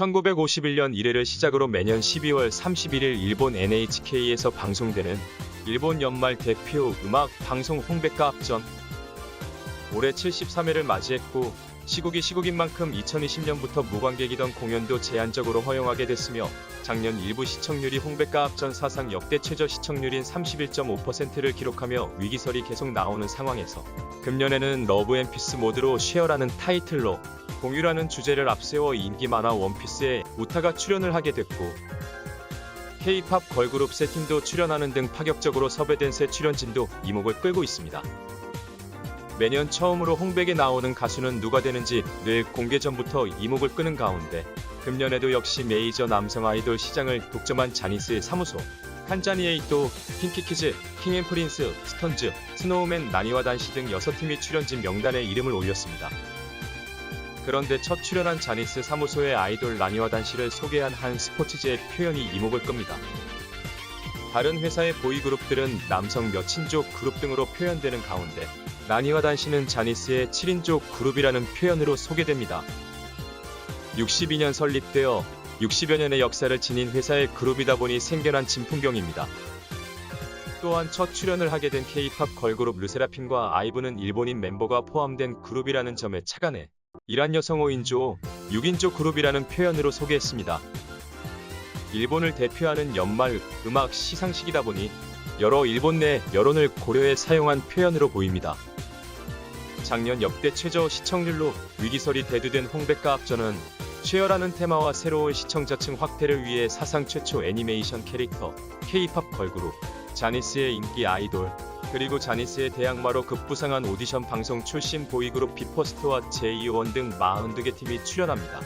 1951년 1회를 시작으로 매년 12월 31일 일본 NHK에서 방송되는 일본 연말 대표 음악 방송 홍백가 합전. 올해 73회를 맞이했고 시국이 시국인 만큼 2020년부터 무관객이던 공연도 제한적으로 허용하게 됐으며 작년 일부 시청률이 홍백가 합전 사상 역대 최저 시청률인 31.5%를 기록하며 위기설이 계속 나오는 상황에서 금년에는 러브 앤 피스 모드로 쉐어라는 타이틀로 공유라는 주제를 앞세워 인기 만화 원피스에 우타가 출연을 하게 됐고 K-팝 걸그룹 세팅도 출연하는 등 파격적으로 섭외된 새 출연진도 이목을 끌고 있습니다. 매년 처음으로 홍백에 나오는 가수는 누가 되는지 늘 공개 전부터 이목을 끄는 가운데 금년에도 역시 메이저 남성 아이돌 시장을 독점한 자니스의 사무소 칸자니에이또, 핑키키즈, 킹앤프린스, 스턴즈, 스노우맨, 나니와 단시 등 6팀이 출연진 명단에 이름을 올렸습니다. 그런데 첫 출연한 자니스 사무소의 아이돌 나니와 단시를 소개한 한 스포츠지의 표현이 이목을 끕니다. 다른 회사의 보이그룹들은 남성 몇인족 그룹 등으로 표현되는 가운데 나니와 단시는 자니스의 7인족 그룹이라는 표현으로 소개됩니다. 62년 설립되어 60여 년의 역사를 지닌 회사의 그룹이다 보니 생겨난 진풍경입니다. 또한 첫 출연을 하게 된 K-팝 걸그룹 르세라핌과 아이브는 일본인 멤버가 포함된 그룹이라는 점에 착안해 이란 여성 5인조, 6인조 그룹이라는 표현으로 소개했습니다. 일본을 대표하는 연말 음악 시상식이다 보니 여러 일본 내 여론을 고려해 사용한 표현으로 보입니다. 작년 역대 최저 시청률로 위기설이 대두된 홍백가 합전은 쉐어라는 테마와 새로운 시청자층 확대를 위해 사상 최초 애니메이션 캐릭터 K-팝 걸그룹 자니스의 인기 아이돌 그리고 자니스의 대항마로 급부상한 오디션 방송 출신 보이그룹 비퍼스트와 제2원 등 42개 팀이 출연합니다.